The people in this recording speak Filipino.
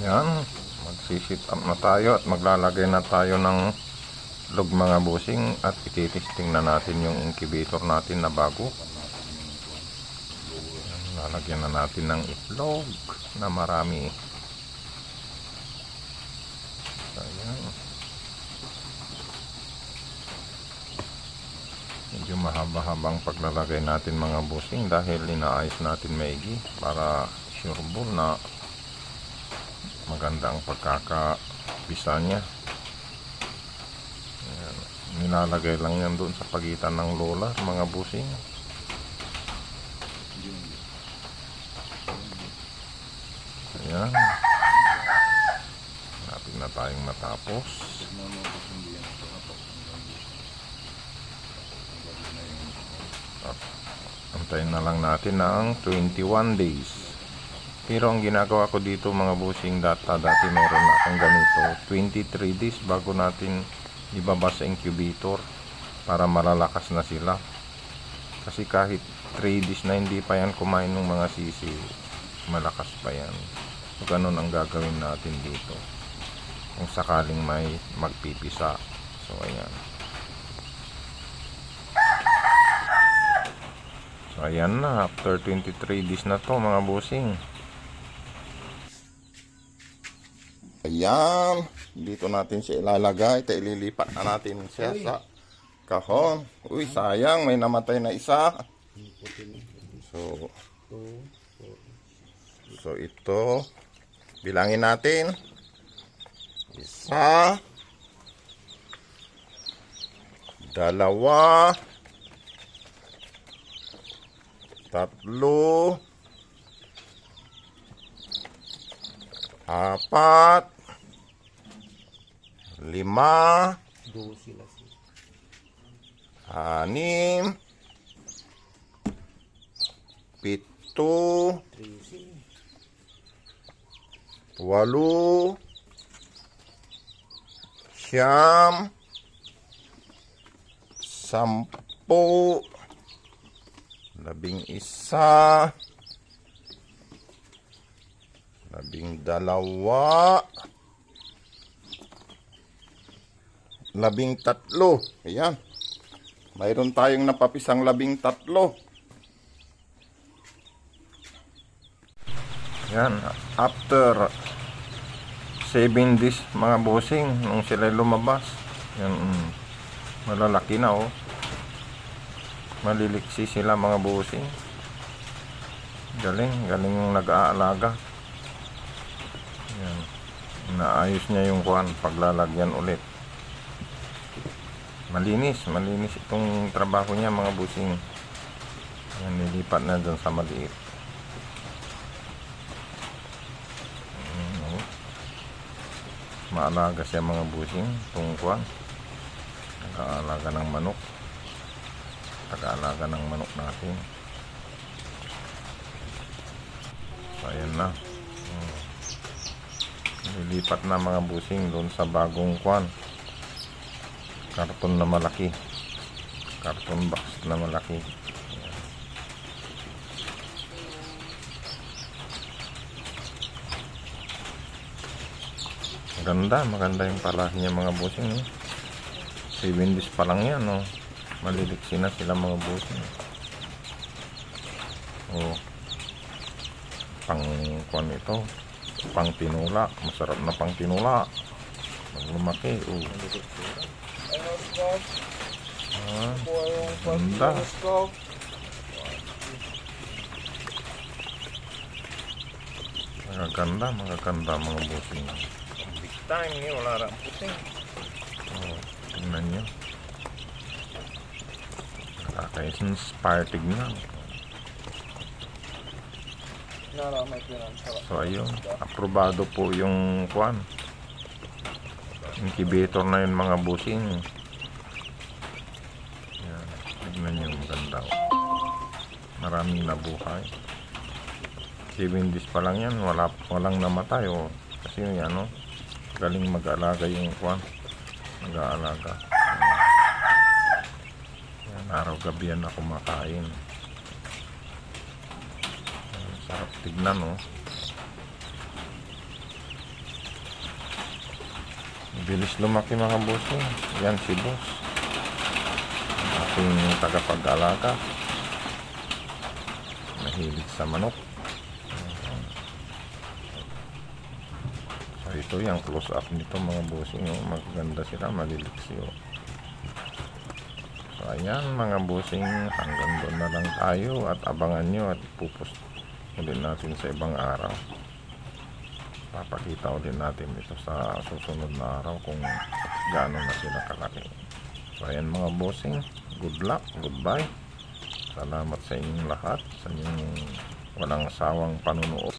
Yan, magsisit up na tayo at maglalagay na tayo ng log mga busing at ititesting na natin yung incubator natin na bago. Yan, lalagyan na natin ng itlog na marami. Ayan. Medyo mahaba-habang paglalagay natin mga busing dahil inaayos natin maigi para sure na maganda ang pagkakabisa niya. Ayan. Nilalagay lang yan doon sa pagitan ng lola, mga busing. Ayan. Napin na tayong matapos. At Antayin na lang natin ng 21 days. Pero ang ginagawa ko dito mga busing data, dati meron na akong ganito. 23 days bago natin ibaba sa incubator para malalakas na sila. Kasi kahit 3 days na hindi pa yan kumain ng mga sisi, malakas pa yan. So, ganun ang gagawin natin dito. Kung sakaling may magpipisa. So, ayan. So, ayan na. After 23 days na to mga busing. Ayan. Dito natin siya ilalagay. Ito ililipat na natin siya sa kahon. Uy, sayang. May namatay na isa. So, so ito. Bilangin natin. Isa. Dalawa. Tatlo. Apat. Lima. Anim. Pito. Walo. Siyam. Sampo. Labing isa. Labing dalawa. Labing tatlo. Ayan. Mayroon tayong napapisang labing tatlo. Yan. After 7 days mga bossing nung sila lumabas. Yan. mm, Malalaki na oh. Maliliksi sila mga bossing. Galing. Galing yung nag-aalaga. Yan. Naayos niya yung kuhan paglalagyan ulit. Malinis. Malinis itong trabaho niya mga bossing. Yan. Nilipat na dun sa maliit. maalaga siya mga busing tungkuan nag-aalaga ng manok nag-aalaga ng manok natin so ayan na Hmm. lilipat na mga busing doon sa bagong kwan karton na malaki karton box na malaki. Maganda, maganda yung palahi niya mga busing. Eh. 7 days pa lang yan, oh. Maliliksi na sila mga busing. Oh. Pang kwan ito. Pang tinula. Masarap na pang tinula. Lumaki, oh. Ah, ganda. Magaganda, magaganda mga busing. Big time eh, wala rin puting. Oh, tingnan nyo. Nakaka-inspire tignan. So ayun, aprobado po yung kwan. Incubator na yun mga busing. Yan, oh. Maraming nabuhay. 7 days pa lang yan, wala, walang namatay. Oh. Kasi yung ano, galing mag-alaga yung kwan. Mag-aalaga. Yan, araw-gabi yan na kumakain. Sarap tignan, oh. Bilis lumaki mga bossing. Yan si boss. Ang ating tagapag-alaga. Mahilig sa manok. So ito yung close up nito mga bossing. Oh. Magaganda sila, maliliksi. Oh. So ayan mga bossing, hanggang doon na lang tayo at abangan nyo at ipupost ulit natin sa ibang araw. Papakita ulit natin ito sa susunod na araw kung gaano na sila kalaki. So ayan mga bossing, good luck, goodbye. Salamat sa inyong lahat, sa inyong walang sawang panunood.